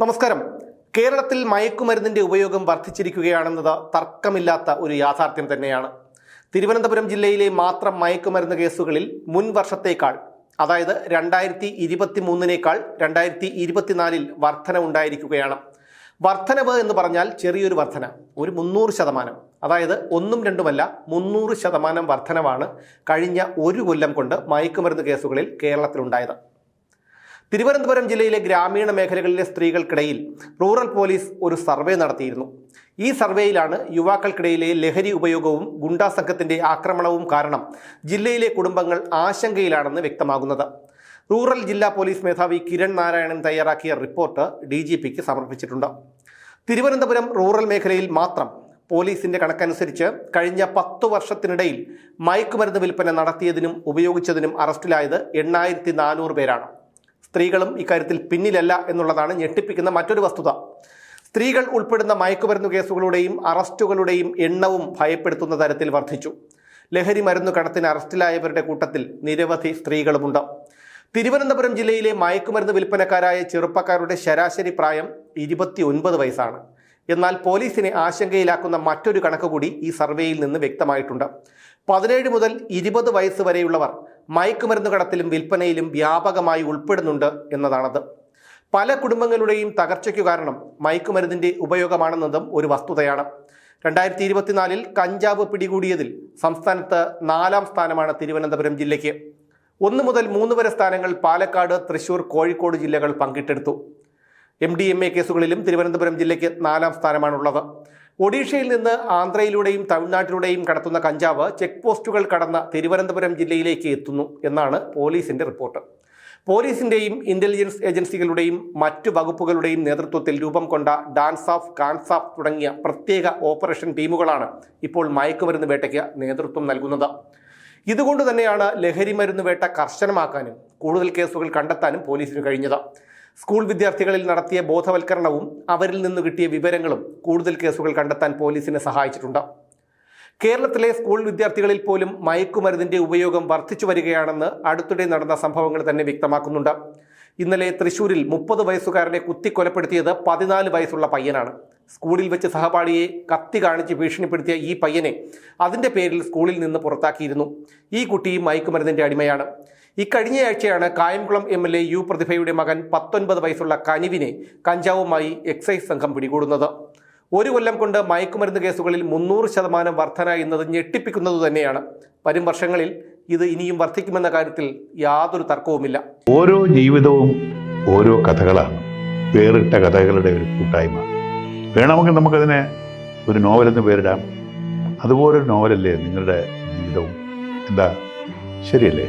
നമസ്കാരം. കേരളത്തിൽ മയക്കുമരുന്നിന്റെ ഉപയോഗം വർദ്ധിച്ചിരിക്കുകയാണെന്നത് തർക്കമില്ലാത്ത ഒരു യാഥാർത്ഥ്യം തന്നെയാണ്. തിരുവനന്തപുരം ജില്ലയിലെ മാത്രം മയക്കുമരുന്ന് കേസുകളിൽ മുൻ വർഷത്തേക്കാൾ അതായത് രണ്ടായിരത്തി ഇരുപത്തി മൂന്നിനേക്കാൾ രണ്ടായിരത്തി ഇരുപത്തിനാലിൽ വർധന ഉണ്ടായിരിക്കുകയാണ്. വർധനവ് എന്ന് പറഞ്ഞാൽ ചെറിയൊരു വർധന ഒരു മുന്നൂറ് ശതമാനം അതായത് ഒന്നും രണ്ടുമല്ല മുന്നൂറ് ശതമാനം വർധനവാണ് കഴിഞ്ഞ ഒരു കൊല്ലം കൊണ്ട് മയക്കുമരുന്ന് കേസുകളിൽ കേരളത്തിലുണ്ടായത്. തിരുവനന്തപുരം ജില്ലയിലെ ഗ്രാമീണ മേഖലകളിലെ സ്ത്രീകൾക്കിടയിൽ റൂറൽ പോലീസ് ഒരു സർവേ നടത്തിയിരുന്നു. ഈ സർവേയിലാണ് യുവാക്കൾക്കിടയിലെ ലഹരി ഉപയോഗവും ഗുണ്ടാ സംഘത്തിന്റെ ആക്രമണവും കാരണം ജില്ലയിലെ കുടുംബങ്ങൾ ആശങ്കയിലാണെന്ന് വ്യക്തമാകുന്നത്. റൂറൽ ജില്ലാ പോലീസ് മേധാവി കിരൺ നാരായണൻ തയ്യാറാക്കിയ റിപ്പോർട്ട് ഡി ജി പിക്ക് സമർപ്പിച്ചിട്ടുണ്ട്. തിരുവനന്തപുരം റൂറൽ മേഖലയിൽ മാത്രം പോലീസിന്റെ കണക്കനുസരിച്ച് കഴിഞ്ഞ പത്തു വർഷത്തിനിടയിൽ മയക്കുമരുന്ന് വിൽപ്പന നടത്തിയതിനും ഉപയോഗിച്ചതിനും അറസ്റ്റിലായത് എണ്ണായിരത്തി നാനൂറ് പേരാണ്. സ്ത്രീകളും ഇക്കാര്യത്തിൽ പിന്നിലല്ല എന്നുള്ളതാണ് ഞെട്ടിപ്പിക്കുന്ന മറ്റൊരു വസ്തുത. സ്ത്രീകൾ ഉൾപ്പെടുന്ന മയക്കുമരുന്ന് കേസുകളുടെയും അറസ്റ്റുകളുടെയും എണ്ണവും ഭയപ്പെടുത്തുന്ന തരത്തിൽ വർദ്ധിച്ചു. ലഹരി മരുന്നു കടത്തിന് അറസ്റ്റിലായവരുടെ കൂട്ടത്തിൽ നിരവധി സ്ത്രീകളുമുണ്ട്. തിരുവനന്തപുരം ജില്ലയിലെ മയക്കുമരുന്ന് വിൽപ്പനക്കാരായ ചെറുപ്പക്കാരുടെ ശരാശരി പ്രായം ഇരുപത്തി ഒൻപത് വയസ്സാണ്. എന്നാൽ പോലീസിനെ ആശങ്കയിലാക്കുന്ന മറ്റൊരു കണക്ക് കൂടി ഈ സർവേയിൽ നിന്ന് വ്യക്തമായിട്ടുണ്ട്. പതിനേഴ് മുതൽ ഇരുപത് വയസ്സ് വരെയുള്ളവർ മയക്കുമരുന്ന് കടത്തിലും വിൽപ്പനയിലും വ്യാപകമായി ഉൾപ്പെടുന്നുണ്ട് എന്നതാണത്. പല കുടുംബങ്ങളുടെയും തകർച്ചയ്ക്കു കാരണം മയക്കുമരുന്നിന്റെ ഉപയോഗമാണെന്നതും ഒരു വസ്തുതയാണ്. രണ്ടായിരത്തി ഇരുപത്തിനാലിൽ കഞ്ചാവ് പിടികൂടിയതിൽ സംസ്ഥാനത്ത് നാലാം സ്ഥാനമാണ് തിരുവനന്തപുരം ജില്ലയ്ക്ക്. ഒന്ന് മുതൽ മൂന്ന് വരെ സ്ഥാനങ്ങൾ പാലക്കാട് തൃശൂർ കോഴിക്കോട് ജില്ലകൾ പങ്കിട്ടെടുത്തു. എം ഡി എം എ കേസുകളിലും തിരുവനന്തപുരം ജില്ലയ്ക്ക് നാലാം സ്ഥാനമാണുള്ളത്. ഒഡീഷയിൽ നിന്ന് ആന്ധ്രയിലൂടെയും തമിഴ്നാട്ടിലൂടെയും കടത്തുന്ന കഞ്ചാവ് ചെക്ക് പോസ്റ്റുകൾ കടന്ന തിരുവനന്തപുരം ജില്ലയിലേക്ക് എത്തുന്നു എന്നാണ് പോലീസിന്റെ റിപ്പോർട്ട്. പോലീസിന്റെയും ഇന്റലിജൻസ് ഏജൻസികളുടെയും മറ്റു വകുപ്പുകളുടെയും നേതൃത്വത്തിൽ രൂപം കൊണ്ട ഡാൻസ് ഓഫ് കാൻസ് ഓഫ് തുടങ്ങിയ പ്രത്യേക ഓപ്പറേഷൻ ടീമുകളാണ് ഇപ്പോൾ മയക്കുമരുന്ന് വേട്ടയ്ക്ക് നേതൃത്വം നൽകുന്നത്. ഇതുകൊണ്ട് തന്നെയാണ് ലഹരി മരുന്ന് വേട്ട കർശനമാക്കാനും കൂടുതൽ കേസുകൾ കണ്ടെത്താനും പോലീസിന് കഴിഞ്ഞത്. സ്കൂൾ വിദ്യാർത്ഥികളിൽ നടത്തിയ ബോധവൽക്കരണവും അവരിൽ നിന്ന് കിട്ടിയ വിവരങ്ങളും കൂടുതൽ കേസുകൾ കണ്ടെത്താൻ പോലീസിനെ സഹായിച്ചിട്ടുണ്ട്. കേരളത്തിലെ സ്കൂൾ വിദ്യാർത്ഥികളിൽ പോലും മയക്കുമരുന്നിന്റെ ഉപയോഗം വർദ്ധിച്ചു വരികയാണെന്ന് അടുത്തിടെ നടന്ന സംഭവങ്ങൾ തന്നെ വ്യക്തമാക്കുന്നുണ്ട്. ഇന്നലെ തൃശൂരിൽ മുപ്പത് വയസ്സുകാരനെ കുത്തിക്കൊലപ്പെടുത്തിയത് പതിനാല് വയസ്സുള്ള പയ്യനാണ്. സ്കൂളിൽ വെച്ച് സഹപാഠിയെ കത്തി കാണിച്ച് ഭീഷണിപ്പെടുത്തിയ ഈ പയ്യനെ അതിന്റെ പേരിൽ സ്കൂളിൽ നിന്ന് പുറത്താക്കിയിരുന്നു. ഈ കുട്ടി മയക്കുമരുന്നിന്റെ അടിമയാണ്. ഇക്കഴിഞ്ഞയാഴ്ചയാണ് Kayamkulam M L A U പ്രതിഭയുടെ മകൻ പത്തൊൻപത് വയസ്സുള്ള കനിവിനെ കഞ്ചാവുമായി എക്സൈസ് സംഘം പിടികൂടുന്നത്. ഒരു കൊല്ലം കൊണ്ട് മയക്കുമരുന്ന് കേസുകളിൽ മുന്നൂറ് ശതമാനം വർധന എന്നത് ഞെട്ടിപ്പിക്കുന്നത് തന്നെയാണ്. വരും വർഷങ്ങളിൽ ഇത് ഇനിയും വർദ്ധിക്കുമെന്ന കാര്യത്തിൽ യാതൊരു തർക്കവുമില്ല. ഓരോ ജീവിതവും ഓരോ കഥകളാണ്. വേറിട്ട കഥകളുടെ ഒരു കൂട്ടായ്മ. വേണമെങ്കിൽ നമുക്കതിനെ ഒരു നോവലെന്ന് പേരിടാം. അതുപോലൊരു നോവലല്ലേ നിങ്ങളുടെ ജീവിതവും? എന്താ? ശരിയല്ലേ?